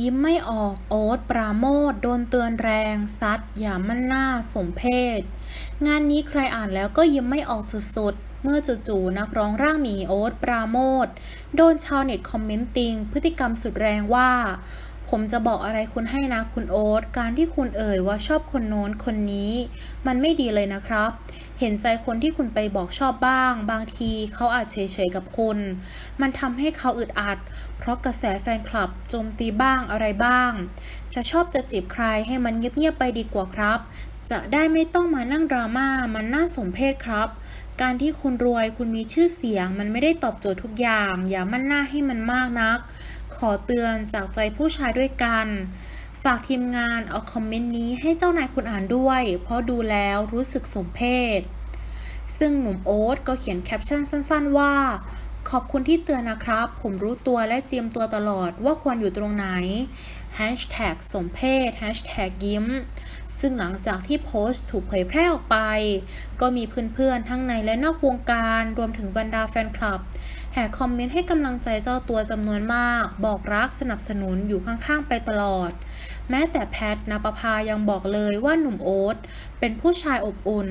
ยิ้มไม่ออกโอ๊ตปราโมทโดนเตือนแรง ซัดอย่ามั่นหน้าสมเพศ งานนี้ใครอ่านแล้วก็ยิ้มไม่ออกสุดๆ เมื่อจู่ๆนักร้องร่างหมีโอ๊ตปราโมทโดนชาวเน็ตคอมเมนต์ติงพฤติกรรมสุดแรงว่า ผมจะบอกอะไรคุณให้นะคุณโอ๊ต การที่คุณเอ่ยว่าชอบคนโน้นคนนี้ มันไม่ดีเลยนะครับ เห็นใจคนที่คุณไปบอกชอบบ้าง บางทีเขาอาจเฉยๆกับคุณ มันทำให้เขาอึดอัด เพราะกระแสแฟนคลับโจมตีบ้างอะไรบ้าง จะชอบจะจีบใครให้มันเงียบๆไปดีกว่าครับ จะได้ไม่ต้องมานั่งดราม่า มันน่าสมเพชครับการที่คุณรวยคุณมีชื่อเสียง มันไม่ได้ตอบโจทย์ทุกอย่าง อย่ามั่นหน้าให้มันมากนัก ขอเตือนจากใจผู้ชายด้วยกัน ฝากทีมงานเอาคอมเมนต์นี้ให้เจ้านายคุณอ่านด้วย เพราะดูแล้วรู้สึกสมเพชซึ่งหนุ่มโอ๊ตก็เขียนแคปชั่นสั้น ๆ ว่า ขอบคุณที่เตือนนะครับ ผมรู้ตัวและเจียมตัวตลอดว่าควรอยู่ตรงไหน Hashtag สมเพศ Hashtag ยิ้ม ซึ่งหลังจากที่โพสต์ถูกเผยแพร่ออกไป ก็มีเพื่อนๆ ทั้งในและนอกวงการ รวมถึงบรรดาแฟนคลับ แห่คอมเมนต์ให้กำลังใจเจ้าตัวจำนวนมาก บอกรักสนับสนุนอยู่ข้างๆ ไปตลอด แม้แต่แพทนปภายังบอกเลยว่าหนุ่มโอ๊ตเป็นผู้ชายอบอุ่น